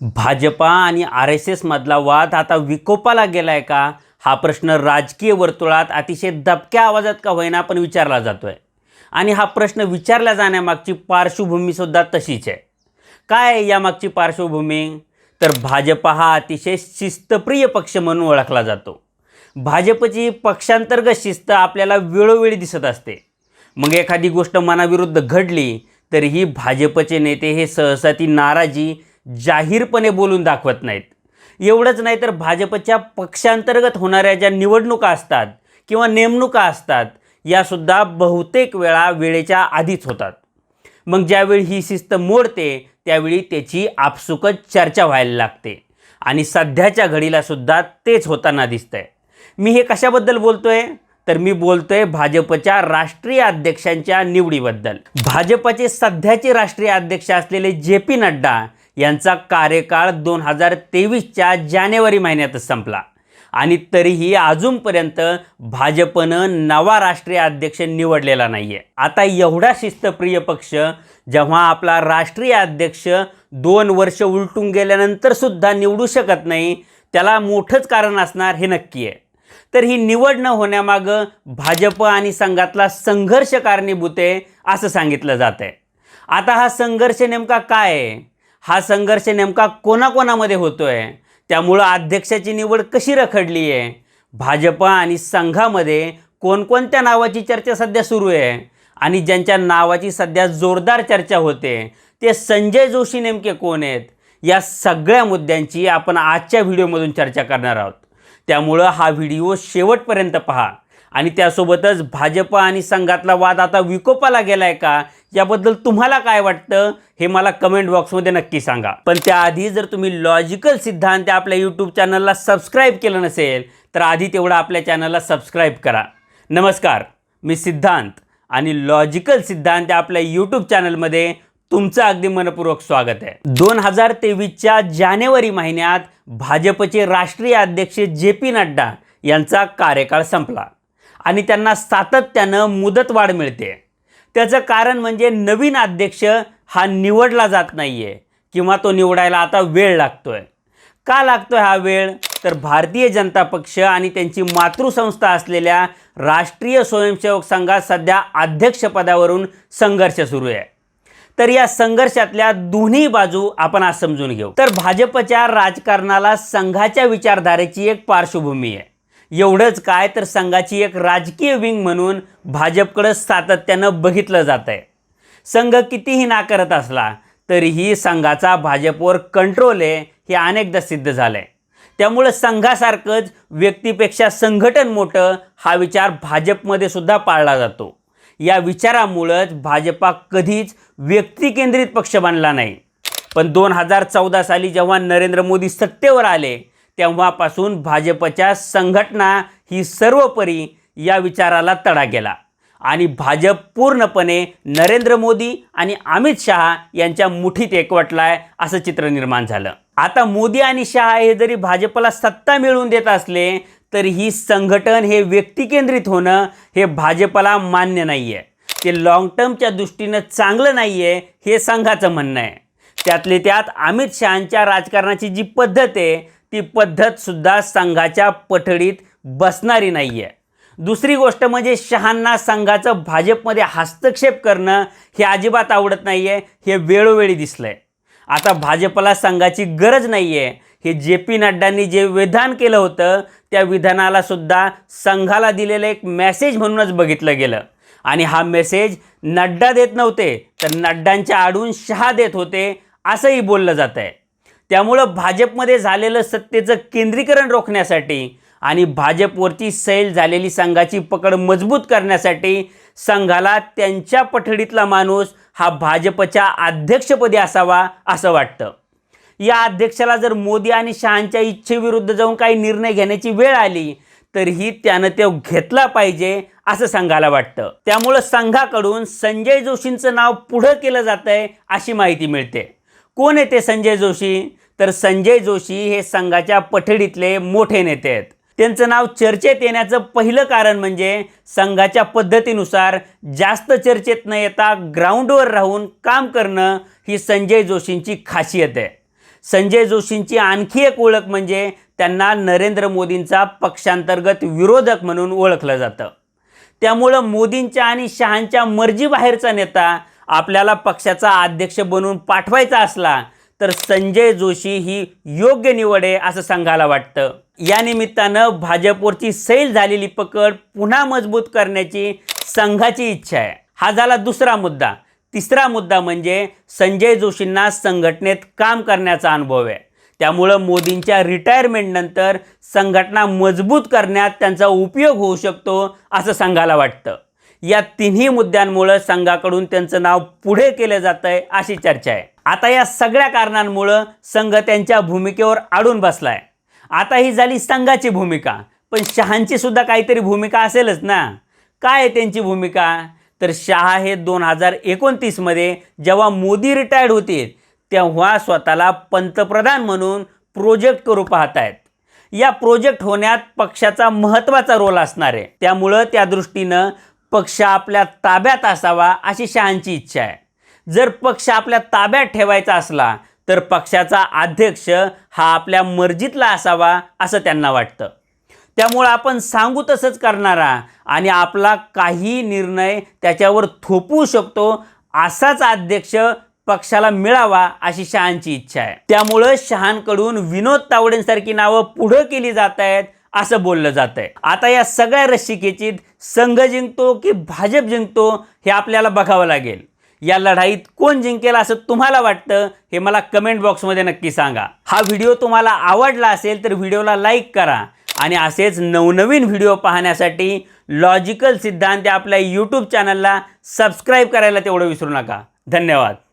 भाजपा आणि R S एसमधला वाद आता विकोपाला गेलाय का? हा प्रश्न राजकीय वर्तुळात अतिशय दबक्या आवाजात का होईना पण विचारला जातोय. आणि हा प्रश्न विचारला जाण्यामागची पार्श्वभूमीसुद्धा तशीच आहे. काय यामागची पार्श्वभूमी? तर भाजपा हा अतिशय शिस्तप्रिय पक्ष म्हणून ओळखला जातो. भाजपची पक्षांतर्गत शिस्त आपल्याला वेळोवेळी दिसत असते. मग एखादी गोष्ट मनाविरुद्ध घडली तर ही भाजपचे नेते हे सहसा ती नाराजी जाहीरपणे बोलून दाखवत नाहीत. एवढंच नाही तर भाजपच्या पक्षांतर्गत होणाऱ्या ज्या निवडणुका असतात किंवा नेमणुका असतात यासुद्धा बहुतेक वेळा वेळेच्या आधीच होतात. मग ज्यावेळी ही शिस्त मोडते त्यावेळी त्याची आपसुकच चर्चा व्हायला लागते. आणि सध्याच्या घडीला सुद्धा तेच होताना दिसतंय. मी हे कशाबद्दल बोलतोय? तर मी बोलतोय भाजपच्या राष्ट्रीय अध्यक्षांच्या निवडीबद्दल. भाजपचे सध्याचे राष्ट्रीय अध्यक्ष असलेले जे पी नड्डा यांचा कार्यकाळ दोन हजार तेवीसच्या जानेवारी महिन्यातच संपला. आणि तरीही अजूनपर्यंत भाजपनं नवा राष्ट्रीय अध्यक्ष निवडलेला नाही आहे आता एवढा शिस्तप्रिय पक्ष जेव्हा आपला राष्ट्रीय अध्यक्ष दोन वर्ष उलटून गेल्यानंतर सुद्धा निवडू शकत नाही त्याला मोठंच कारण असणार हे नक्की आहे. तर ही निवड न होण्यामागं भाजप आणि संघातला संघर्ष कारणीभूत आहे असं सांगितलं जात आहे आता हा संघर्ष नेमका काय आहे? हा संघर्ष नेमका कोणाकोणामध्ये होतोय? त्यामुळं अध्यक्षाची निवड कशी रखडली आहे? भाजप आणि संघामध्ये कोणकोणत्या नावाची चर्चा सध्या सुरू आहे? आणि ज्यांच्या नावाची सध्या जोरदार चर्चा होते ते संजय जोशी नेमके कोण आहेत? या सगळ्या मुद्द्यांची आपण आजच्या व्हिडिओमधून चर्चा करणार आहोत. त्यामुळं हा व्हिडिओ शेवटपर्यंत पहा. आणि त्यासोबतच भाजप आणि संघातला वाद आता विकोपाला गेलाय का? याबद्दल तुम्हाला काय वाटतं? हे मला कमेंट बॉक्समध्ये नक्की सांगा. पण त्याआधी जर तुम्ही लॉजिकल सिद्धांत आपल्या यूट्यूब चॅनलला सबस्क्राईब केलं नसेल तर आधी तेवढं आपल्या चॅनलला सबस्क्राईब करा. नमस्कार मी सिद्धांत आणि लॉजिकल सिद्धांत आपल्या यूट्यूब चॅनलमध्ये तुमचं अगदी मनपूर्वक स्वागत आहे. दोन हजार तेवीसच्या जानेवारी महिन्यात भाजपचे राष्ट्रीय अध्यक्ष जे पी नड्डा यांचा कार्यकाळ संपला. आणि त्यांना सातत्यानं मुदतवाढ मिळते. त्याचं कारण म्हणजे नवीन अध्यक्ष हा निवडला जात नाही आहे किंवा तो निवडायला आता वेळ लागतोय. का लागतोय हा वेळ? तर भारतीय जनता पक्ष आणि त्यांची मातृसंस्था असलेल्या राष्ट्रीय स्वयंसेवक संघात सध्या अध्यक्षपदावरून संघर्ष सुरू आहे. तर या संघर्षातल्या दोन्ही बाजू आपण आज समजून घेऊ. तर भाजपच्या राजकारणाला संघाच्या विचारधारेची एक पार्श्वभूमी आहे. एवढंच काय तर संघाची एक राजकीय विंग म्हणून भाजपकडं सातत्यानं बघितलं जात आहे संघ कितीही नाकारत असला तरीही संघाचा भाजपवर कंट्रोल आहे हे अनेकदा सिद्ध झालं आहे त्यामुळं संघासारखंच व्यक्तीपेक्षा संघटन मोठं हा विचार भाजपमध्ये सुद्धा पाळला जातो. या विचारामुळंच भाजपा कधीच व्यक्तिकेंद्रित पक्ष बनला नाही. पण दोन हजार चौदा साली जेव्हा नरेंद्र मोदी सत्तेवर आले तेव्हापासून भाजपच्या संघटना ही सर्वपरी या विचाराला तडा गेला. आणि भाजप पूर्णपणे नरेंद्र मोदी आणि अमित शहा यांच्या मुठीत एकवटलाय असं चित्र निर्माण झालं. आता मोदी आणि शहा हे जरी भाजपला सत्ता मिळवून देत असले तरी ही संघटन हे व्यक्तिकेंद्रित होणं हे भाजपला मान्य नाही आहे ते लाँग टर्मच्या दृष्टीनं चांगलं नाही आहे हे संघाचं म्हणणं आहे. त्यातले त्यात अमित शहांच्या राजकारणाची जी पद्धत आहे ती पद्धतसुद्धा संघाच्या पठडीत बसणारी नाही आहे दुसरी गोष्ट म्हणजे शहांना संघाचं भाजपमध्ये हस्तक्षेप करणं हे अजिबात आवडत नाही आहे हे वेळोवेळी दिसलं आहे आता भाजपला संघाची गरज नाही आहे हे जे पी नड्डांनी जे विधान केलं होतं त्या विधानाला सुद्धा संघाला दिलेलं एक मेसेज म्हणूनच बघितलं गेलं. आणि हा मेसेज नड्डा देत नव्हते तर नड्डांच्या आडून शहा देत होते असंही बोललं जात आहे त्यामुळं भाजपमध्ये झालेलं सत्तेचं केंद्रीकरण रोखण्यासाठी आणि भाजपवरची सैल झालेली संघाची पकड मजबूत करण्यासाठी संघाला त्यांच्या पठडीतला माणूस हा भाजपच्या अध्यक्षपदी असावा असं वाटतं. या अध्यक्षाला जर मोदी आणि शहांच्या इच्छेविरुद्ध जाऊन काही निर्णय घेण्याची वेळ आली तरीही त्यानं ते घेतला पाहिजे असं संघाला वाटतं. त्यामुळं संघाकडून संजय जोशींचं नाव पुढं केलं जात आहे अशी माहिती मिळते. कोण आहे ते संजय जोशी? तर संजय जोशी हे संघाच्या पठडीतले मोठे नेते आहेत. त्यांचं नाव चर्चेत येण्याचं पहिलं कारण म्हणजे संघाच्या पद्धतीनुसार जास्त चर्चेत न येता ग्राउंडवर राहून काम करणं ही संजय जोशींची खासियत आहे. संजय जोशींची आणखी एक ओळख म्हणजे त्यांना नरेंद्र मोदींचा पक्षांतर्गत विरोधक म्हणून ओळखलं जातं. त्यामुळं मोदींच्या आणि शहांच्या मर्जीबाहेरचा नेता आपल्याला पक्षाचा अध्यक्ष बनवून पाठवायचा असला तर संजय जोशी ही योग्य निवड आहे असं संघाला वाटतं. या निमित्तानं भाजपवरची सैल झालेली पकड पुन्हा मजबूत करण्याची संघाची इच्छा आहे. हा झाला दुसरा मुद्दा. तिसरा मुद्दा म्हणजे संजय जोशींना संघटनेत काम करण्याचा अनुभव आहे. त्यामुळं मोदींच्या रिटायरमेंटनंतर संघटना मजबूत करण्यात त्यांचा उपयोग होऊ शकतो असं सांगायला वाटतं. या तिन्ही मुद्द्यांमुळं संघाकडून त्यांचं नाव पुढे केलं जातं आहे अशी चर्चा आहे. आता या सगळ्या कारणांमुळं संघ त्यांच्या भूमिकेवर अडून बसलाय. आता ही झाली संघाची भूमिका. पण शहांची सुद्धा काहीतरी भूमिका असेलच ना. काय आहे त्यांची भूमिका? तर शहा हे दोन हजार एकोणतीसमध्ये जेव्हा मोदी रिटायर्ड होतील तेव्हा स्वतःला पंतप्रधान म्हणून प्रोजेक्ट करू पाहत आहेत या प्रोजेक्ट होण्यात पक्षाचा महत्त्वाचा रोल असणार आहे. त्यामुळं त्या दृष्टीनं पक्ष आपल्या ताब्यात असावा अशी शहांची इच्छा आहे. जर पक्ष आपल्या ताब्यात ठेवायचा असला तर पक्षाचा अध्यक्ष हा आपल्या मर्जीतला असावा असं त्यांना वाटतं. त्यामुळं आपण सांगू तसंच करणारा आणि आपला काही निर्णय त्याच्यावर थोपवू शकतो असाच अध्यक्ष पक्षाला मिळावा अशी शहांची इच्छा आहे. त्यामुळं शहांकडून विनोद तावडेंसारखी नावं पुढं केली जात आहेत असं बोललं जात आहे. आता या सगळ्या रस्सिकेचीत संघ जिंकतो की भाजप जिंकतो हे आपल्याला बघावं लागेल. या लढाईत कोण जिंकेल असं तुम्हाला वाटतं हे मला कमेंट बॉक्समध्ये नक्की सांगा. हा व्हिडिओ तुम्हाला आवडला असेल तर व्हिडिओला लाईक करा आणि असेच नवनवीन व्हिडिओ पाहण्यासाठी लॉजिकल सिद्धांत आपल्या यूट्यूब चॅनलला सबस्क्राईब करायला तेवढं विसरू नका. धन्यवाद.